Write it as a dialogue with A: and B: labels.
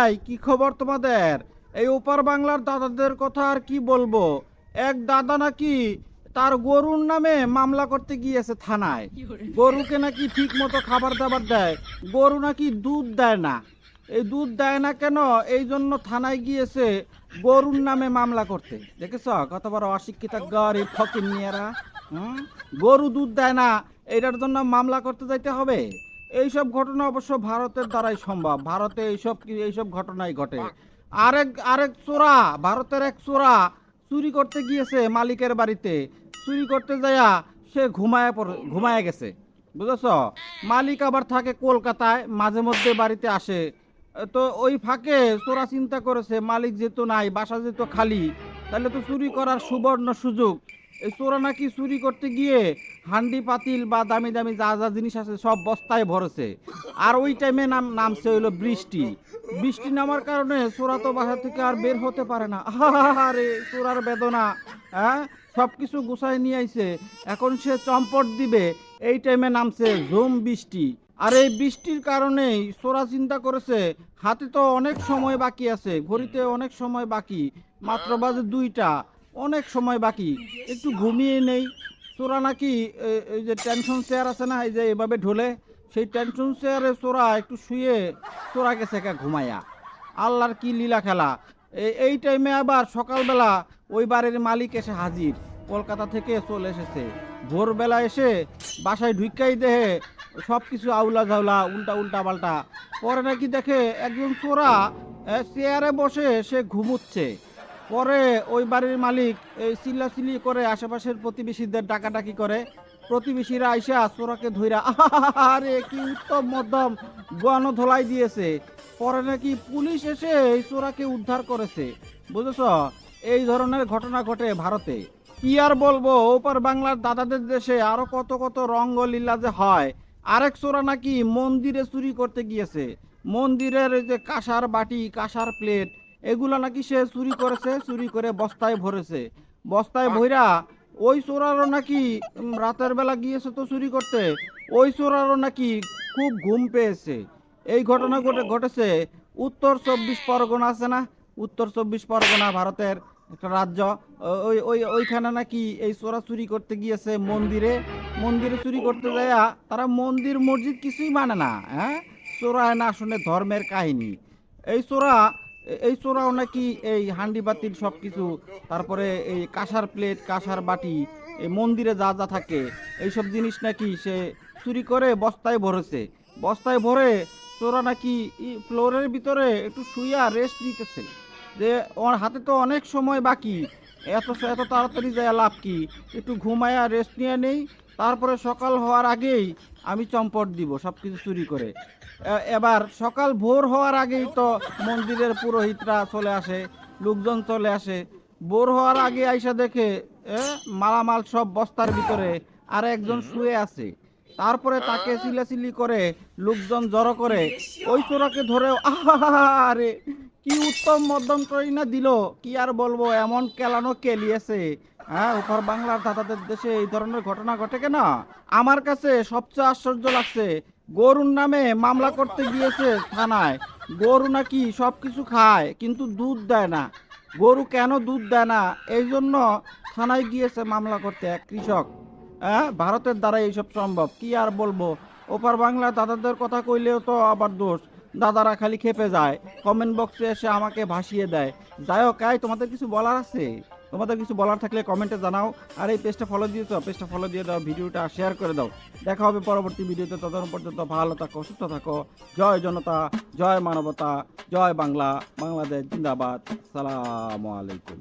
A: ভাই, কি খবর তোমাদের? এই ওপার বাংলার দাদাদের কথা আর কি বলব? এক দাদা নাকি তার গরুর নামে মামলা করতে গিয়েছে থানায়। গরুকে নাকি ঠিক মতো খাবার দাবার দেয়, গরু নাকি দুধ দেয় না। এই দুধ দেয় না কেন? এই জন্য থানায় গিয়েছে গরুর নামে মামলা করতে। দেখেছ? কত বড় অশিক্ষিত গরিব ফকির নিয়েরা? গরু দুধ দেয় না, এটার জন্য মামলা করতে যাইতে হবে? এইসব ঘটনা অবশ্য ভারতের দ্বারাই সম্ভব। ভারতে এইসব এইসব ঘটনাই ঘটে। আরেক আরেক চোরা, ভারতের এক চোরা চুরি করতে গিয়েছে মালিকের বাড়িতে। চুরি করতে যায়া সে ঘুমায় ঘুমায় গেছে। বুঝেছ? মালিক আবার থাকে কলকাতায়, মাঝে মধ্যে বাড়িতে আসে। তো ওই ফাঁকে চোরা চিন্তা করেছে, মালিক যেহেতু নাই, বাসা যেহেতু খালি, তাহলে তো চুরি করার সুবর্ণ সুযোগ। চোরা নাকি চুরি করতে গিয়ে হান্ডি, পাতিল বা দামি দামি যা যা জিনিস আছে সব বস্তায় ভরেছে। আর ওই টাইমে নাম, নামছে হইল বৃষ্টি। বৃষ্টি নামার কারণে চোরা তো বাসা থেকে আর বের হতে পারে না। আরে চোরার বেদনা হ্যাঁ? সব কিছু গুছায় নিয়ে আইছে। এখন সে চম্পট দিবে, এই টাইমে নামছে ঝুম বৃষ্টি। আর এই বৃষ্টির কারণেই সোরা চিন্তা করেছে, হাতে তো অনেক সময় বাকি আছে, ঘড়িতে অনেক সময় বাকি, মাত্র বাজে দুইটা। অনেক সময় বাকি। একটু ঘুমিয়ে নেই। চোরা নাকি এই যে টেনশন চেয়ার আছে না, এই যে এভাবে ঢোলে, সেই টেনশন চেয়ারে চোরা একটু শুয়ে গেছে একা ঘুমাইয়া আল্লাহর কি লীলা খেলা। এই টাইমে আবার সকালবেলা ওই বাড়ির মালিক এসে হাজির। কলকাতা থেকে চলে এসেছে। ভোরবেলা এসে বাসায় ঢুকাই দেহে সব কিছু আউলা ঝাউলা, উল্টা উল্টা পাল্টা। পরে নাকি দেখে একজন চোরা চেয়ারে বসে সে ঘুমুচ্ছে। পরে ওই বাড়ির মালিক এই চিল্লাচিল্লি করে আশেপাশের প্রতিবেশীদের ডাকাডাকি করে। প্রতিবেশীরা আইসা চোরাকে ধইরা আরে কি উত্তম মধ্যম গণ ধোলাই দিয়েছে। পরে নাকি পুলিশ এসে এই চোরাকে উদ্ধার করেছে। বুঝেছ? এই ধরনের ঘটনা ঘটে ভারতে। কি আর বলব, ওপার বাংলার দাদাদের দেশে আরও কত কত রঙ্গলীলা যে হয়। আরেক চোরা নাকি মন্দিরে চুরি করতে গিয়েছে। মন্দিরের যে কাঁসার বাটি, কাঁসার প্লেট এগুলো নাকি সে চুরি করেছে, চুরি করে বস্তায় ভরেছে। বস্তায় ভইরা ওই চোরারও নাকি রাতের বেলা গিয়েছে তো চুরি করতে, ওই চোরারও নাকি খুব ঘুম পেয়েছে। এই ঘটনা ঘটে, ঘটেছে উত্তর চব্বিশ পরগনা, আছে না? উত্তর চব্বিশ পরগনা ভারতের একটা রাজ্য। ওই ওই, ওইখানে নাকি এই চোরা চুরি করতে গিয়েছে মন্দিরে। মন্দিরে চুরি করতে যায়া তারা মন্দির, মসজিদ কিছুই মানে না হ্যাঁ? চোরায় না শুনে ধর্মের কাহিনী। এই চোরা এই চোরাও নাকি এই হান্ডি বাতিল সব কিছু তারপরে এই কাঁসার প্লেট কাঁসার বাটি, এই মন্দিরে যা যা থাকে, এইসব জিনিস নাকি সে চুরি করে বস্তায় ভরেছে। বস্তায় ভরে চোরা নাকি ফ্লোরের ভিতরে একটু শুইয়া রেস্ট নিতেছে। যে ওর হাতে তো অনেক সময় বাকি, এত এত তাড়াতাড়ি যায় লাভ কি? একটু ঘুমায়া রেস্ট নিয়ে নেই, তারপরে সকাল হওয়ার আগেই আমি চম্পট দিব সব কিছু চুরি করে। এবার সকাল ভোর হওয়ার আগেই তো মন্দিরের পুরোহিতরা চলে আসে লোকজন চলে আসে। ভোর হওয়ার আগে আইসা দেখে মালামাল সব বস্তার ভিতরে আর একজন শুয়ে আছে। তারপরে তাকে চিল্লাচিল্লি করে লোকজন জড়ো করে ওই চোরাকে ধরে আরে কি উত্তম মধ্যম ট্রেই না দিল কি আর বলব এমন কেলানো কেলিয়েছে হ্যাঁ ওপার বাংলার দাদাদের দেশে এই ধরনের ঘটনা ঘটে কেন? আমার কাছে সবচেয়ে আশ্চর্য লাগছে গরুর নামে মামলা করতে গিয়েছে থানায়। গরু নাকি সব কিছু খায়, কিন্তু দুধ দেয় না। গরু কেন দুধ দেয় না? এই জন্য থানায় গিয়েছে মামলা করতে এক কৃষক। হ্যাঁ ভারতের দ্বারা এইসব সম্ভব। কি আর বলব? ওপার বাংলা দাদাদের কথা কইলেও তো আবার দোষ। দাদারা খালি খেপে যায়। কমেন্ট বক্সে এসে আমাকে ভাসিয়ে দেয়। যাই হোক তোমাদের কিছু বলার আছে? তোমাদের কিছু বলার থাকলে কমেন্টে জানাও। আর এই পেজটা ফলো দিয়ে তো পেজটা ফলো দিয়ে দাও, ভিডিওটা শেয়ার করে দাও। দেখা হবে পরবর্তী ভিডিওতে, ততক্ষণ পর্যন্ত ভালো থাকো, সুস্থ থাকো। জয় জনতা, জয় মানবতা, জয় বাংলা, বাংলাদেশ জিন্দাবাদ। সালামু আলাইকুম।